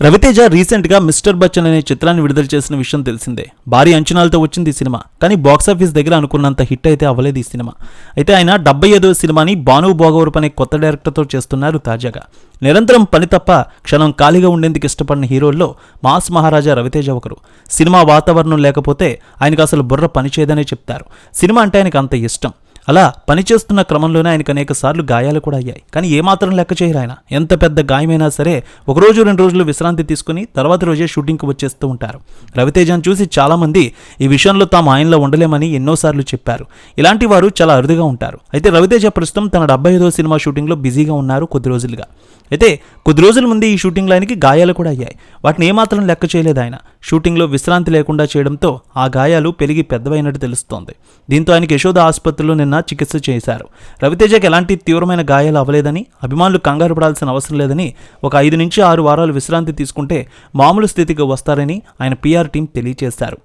రవితేజ రీసెంట్గా మిస్టర్ బచ్చన్ అనే చిత్రాన్ని విడుదల చేసిన విషయం తెలిసిందే. భారీ అంచనాలతో వచ్చింది ఈ సినిమా. కానీ బాక్సాఫీస్ దగ్గర అనుకున్నంత హిట్ అయితే అవ్వలేదు ఈ సినిమా. అయితే ఆయన డెబ్బై ఐదో సినిమాని భాను భోగవరపు అనే కొత్త డైరెక్టర్తో చేస్తున్నారు తాజాగా. నిరంతరం పని తప్ప క్షణం ఖాళీగా ఉండేందుకు ఇష్టపడిన హీరోల్లో మాస్ మహారాజా రవితేజ ఒకరు. సినిమా వాతావరణం లేకపోతే ఆయనకు అసలు బుర్ర పనిచేయదనే చెప్తారు. సినిమా అంటే ఆయనకు అంత ఇష్టం. అలా పనిచేస్తున్న క్రమంలోనే ఆయనకు అనేక సార్లు గాయాలు కూడా అయ్యాయి. కానీ ఏమాత్రం లెక్క చేయరు ఆయన. ఎంత పెద్ద గాయమైనా సరే ఒక రోజు రెండు రోజులు విశ్రాంతి తీసుకుని తర్వాత రోజే షూటింగ్కి వచ్చేస్తూ ఉంటారు. రవితేజను చూసి చాలామంది ఈ విషయంలో తాము ఆయనలో ఉండలేమని ఎన్నోసార్లు చెప్పారు. ఇలాంటి వారు చాలా అరుదుగా ఉంటారు. అయితే రవితేజ ప్రస్తుతం తన డెబ్బై ఐదో సినిమా షూటింగ్లో బిజీగా ఉన్నారు కొద్ది రోజులుగా. అయితే కొద్ది రోజుల ముందు ఈ షూటింగ్లో ఆయనకి గాయాలు కూడా అయ్యాయి. వాటిని ఏమాత్రం లెక్క చేయలేదు ఆయన. షూటింగ్లో విశ్రాంతి లేకుండా చేయడంతో ఆ గాయాలు పెరిగి పెద్దవైనట్టు తెలుస్తోంది. దీంతో ఆయనకి యశోద ఆసుపత్రిలో నిన్న చికిత్స చేశారు. రవితేజకి ఎలాంటి తీవ్రమైన గాయాలు అవ్వలేదని అభిమానులు కంగారు పడాల్సిన అవసరం లేదని ఒక ఐదు నుంచి ఆరు వారాలు విశ్రాంతి తీసుకుంటే మామూలు స్థితికి వస్తారని ఆయన పీఆర్ టీం తెలియజేశారు.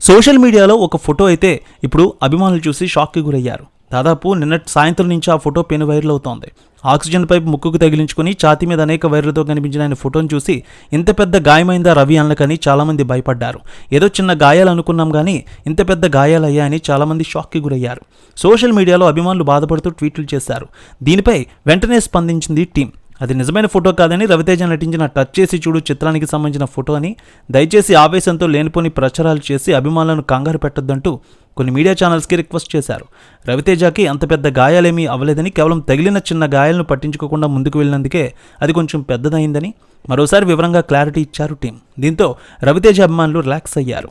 సోషల్ మీడియాలో ఒక ఫోటో అయితే ఇప్పుడు అభిమానులు చూసి షాక్కి గురయ్యారు. దాదాపు నిన్నటి సాయంత్రం నుంచి ఆ ఫోటో పెను వైరల్ అవుతోంది. ఆక్సిజన్ పైపు ముక్కుకు తగిలించుకుని ఛాతీ మీద అనేక వైర్లతో కనిపించిన ఆయన ఫోటోను చూసి ఇంత పెద్ద గాయమైందా రవి అనలకని చాలామంది భయపడ్డారు. ఏదో చిన్న గాయాలు అనుకున్నాం కానీ ఇంత పెద్ద గాయాలయ్యాయని చాలామంది షాక్కి గురయ్యారు. సోషల్ మీడియాలో అభిమానులు బాధపడుతూ ట్వీట్లు చేశారు. దీనిపై వెంటనే స్పందించింది టీం అది నిజమైన ఫోటో కాదని రవితేజ నటించిన టచ్ చేసి చూడు చిత్రానికి సంబంధించిన ఫోటో అని దయచేసి ఆవేశంతో లేనిపోని ప్రచారాలు చేసి అభిమానులను కంగారు పెట్టొద్దంటూ కొన్ని మీడియా ఛానల్స్కి రిక్వెస్ట్ చేశారు. రవితేజకి అంత పెద్ద గాయాలేమీ అవ్వలేదని కేవలం తగిలిన చిన్న గాయాలను పట్టించుకోకుండా ముందుకు వెళ్ళినందుకే అది కొంచెం పెద్దదైందని మరోసారి వివరంగా క్లారిటీ ఇచ్చారు టీం. దీంతో రవితేజ అభిమానులు రిలాక్స్ అయ్యారు.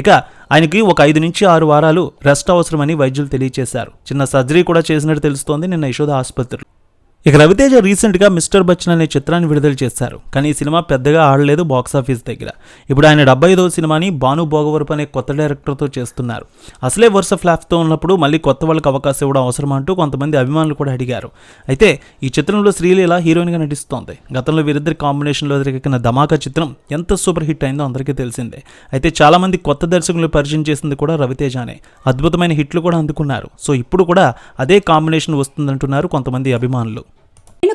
ఇక ఆయనకి ఒక ఐదు నుంచి ఆరు వారాలు రెస్ట్ అవసరమని వైద్యులు తెలియజేశారు చిన్న సర్జరీ కూడా చేసినట్టు తెలుస్తోంది నిన్న యశోద ఆసుపత్రి ఇక రవితేజ రీసెంట్గా మిస్టర్ బచ్చన్ అనే చిత్రాన్ని విడుదల చేశారు. కానీ ఈ సినిమా పెద్దగా ఆడలేదు బాక్సాఫీస్ దగ్గర. ఇప్పుడు ఆయన డెబ్బై ఐదవ సినిమాని భాను భోగవరపు అనే కొత్త డైరెక్టర్తో చేస్తున్నారు. అసలే వరుస ఫ్లాప్తో ఉన్నప్పుడు మళ్ళీ కొత్త వాళ్ళకి అవకాశం ఇవ్వడం అవసరం అంటూ కొంతమంది అభిమానులు కూడా అడిగారు. అయితే ఈ చిత్రంలో శ్రీలీల హీరోయిన్గా నటిస్తోంది. గతంలో వీరిద్దరి కాంబినేషన్లో జరిగిన ధమాకా చిత్రం ఎంత సూపర్ హిట్ అయిందో అందరికీ తెలిసిందే. అయితే చాలామంది కొత్త దర్శకులు పరిచయం చేసింది కూడా రవితేజానే. అద్భుతమైన హిట్లు కూడా అందుకున్నారు. సో ఇప్పుడు కూడా అదే కాంబినేషన్ వస్తుందంటున్నారు కొంతమంది అభిమానులు.